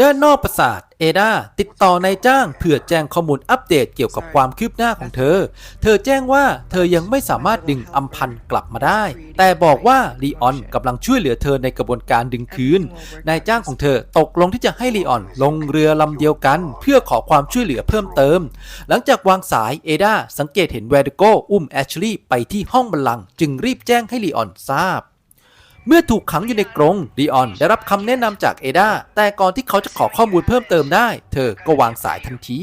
ด้านนอกปราสาท เอดาติดต่อนายจ้างเพื่อแจ้งข้อมูลอัปเดตเกี่ยวกับความคืบหน้าของเธอ เธอแจ้งว่าเธอยังไม่สามารถดึงอัมพันธ์กลับมาได้ แต่บอกว่าลีออนกำลังช่วยเหลือเธอในกระบวนการดึงคืน นายจ้างของเธอตกลงที่จะให้ลีออนลงเรือลำเดียวกัน เพื่อขอความช่วยเหลือเพิ่มเติม หลังจากวางสายเอดาสังเกตเห็นแวร์ดโกอุ้มแอชลีย์ไปที่ห้องบัลลังก์จึงรีบแจ้งให้ลีออนทราบ เมื่อถูกขังอยู่ในกรงดีออนได้รับคำแนะนำจากเอดาแต่ก่อนที่เขาจะขอข้อมูลเพิ่มเติมได้ เธอก็วางสายทันที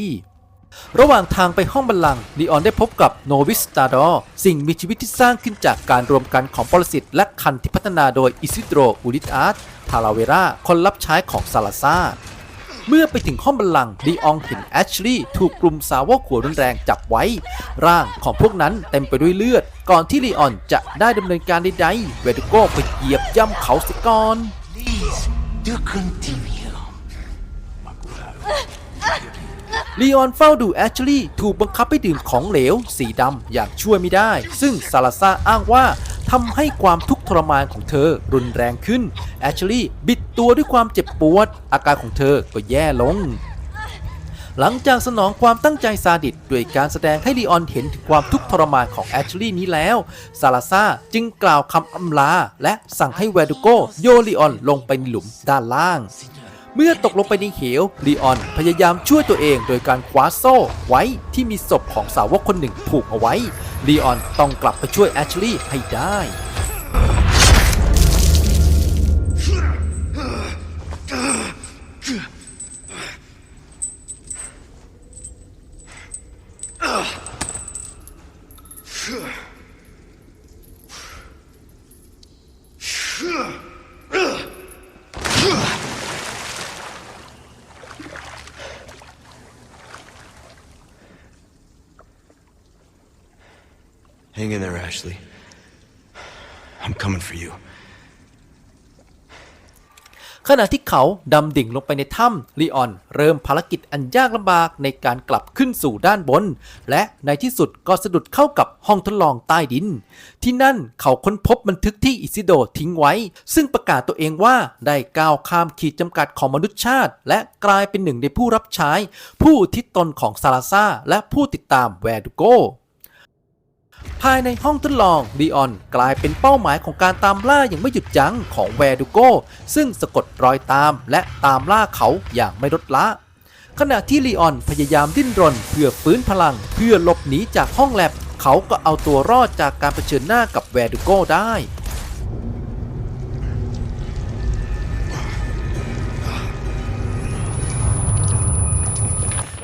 ระหว่างทางไปห้องบัลลังก์ดีออนได้พบกับโนวิสตาดอสิ่งมีชีวิตที่สร้างขึ้นจากการรวมกันของปรสิตและคันที่พัฒนาโดยอิซิโดรอูริตอาร์ทาราเวราคนรับใช้ของซาลาซา เมื่อไปถึงห้องบัลลังก์ลีอองเห็นแอชลีย์ถูกกลุ่มสาวกหัวรุนแรงจับไว้ ร่างของพวกนั้นเต็มไปด้วยเลือด ก่อนที่ลีออนจะได้ดำเนินการใดๆเวดูโก้ไปเหยียบย่ำเขาสิก่อน ลีออนเฝ้าดูแอชลีย์ถูกบังคับให้ดื่มของเหลว สีดำอย่างช่วยไม่ได้ ซึ่งซาลาซาอ้างว่า ทำให้ความทุกข์ทรมานของเธอรุนแรงขึ้นแอชลีย์บิดตัวด้วยความเจ็บปวด อาการของเธอก็แย่ลง หลังจากสนองความตั้งใจซาดิสด้วยการแสดงให้ลีออนเห็นถึงความทุกข์ทรมานของแอชลีย์นี้แล้วซาลาซาจึงกล่าวคำอำลา และสั่งให้แวดูโกโยลีออนลงไปในหลุมด้านล่างเมื่อตกลงไปในเหวลีออนพยายามช่วยตัวเองโดยการคว้าโซ่ไว้ที่มีศพของสาวกคนหนึ่งผูกเอาไว้ ลีออนต้องกลับไปช่วยแอชลีย์ให้ได้ Hang in there, Ashley. I'm coming for you. ขณะที่เขาดำดิ่งลงไปในถ้ำลีออน เริ่มภารกิจอันยากลำบากในการกลับขึ้นสู่ด้านบน และในที่สุดก็สะดุดเข้ากับห้องทดลองใต้ดิน ที่นั่นเขาค้นพบบันทึกที่อิซิโดทิ้งไว้ ซึ่งประกาศตัวเองว่าได้ก้าวข้ามขีดจำกัดของมนุษยชาติ และกลายเป็นหนึ่งในผู้รับใช้ ผู้ทิศตนของซาลาซาและผู้ติดตามแวร์ดูโก ภายในห้องทดลองลีออนกลายเป็นเป้าหมายของการตามล่าอย่างไม่หยุดยั้งของแวร์ดูโกซึ่งสะกดรอยตามและตามล่าเขาอย่างไม่ลดละขณะที่ลีออนพยายามดิ้นรนเพื่อฟื้นพลัง เพื่อหลบหนีจากห้องแลบ เขาก็เอาตัวรอดจากการเผชิญหน้ากับแวร์ดูโกได้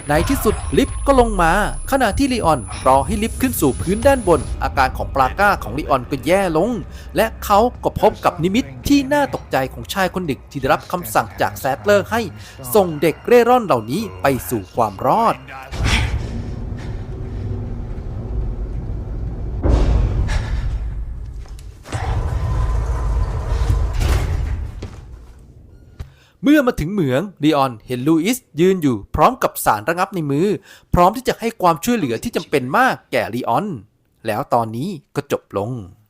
ในที่สุดลิฟต์ก็ลงมา ขณะที่ลีออนรอให้ลิฟต์ขึ้นสู่พื้นด้านบน อาการของปลาก้าของลีออนก็แย่ลง และเขาก็พบกับนิมิตที่น่าตกใจของชายคนหนึ่งที่ได้รับคำสั่งจากแซดเลอร์ให้ส่งเด็กเร่ร่อนเหล่านี้ไปสู่ความรอด เมื่อมาถึงเหมืองลีออนเห็นลูอิสยืนอยู่พร้อมกับสารระงับในมือ พร้อมที่จะให้ความช่วยเหลือที่จำเป็นมากแก่ลีออน แล้วตอนนี้ก็จบลง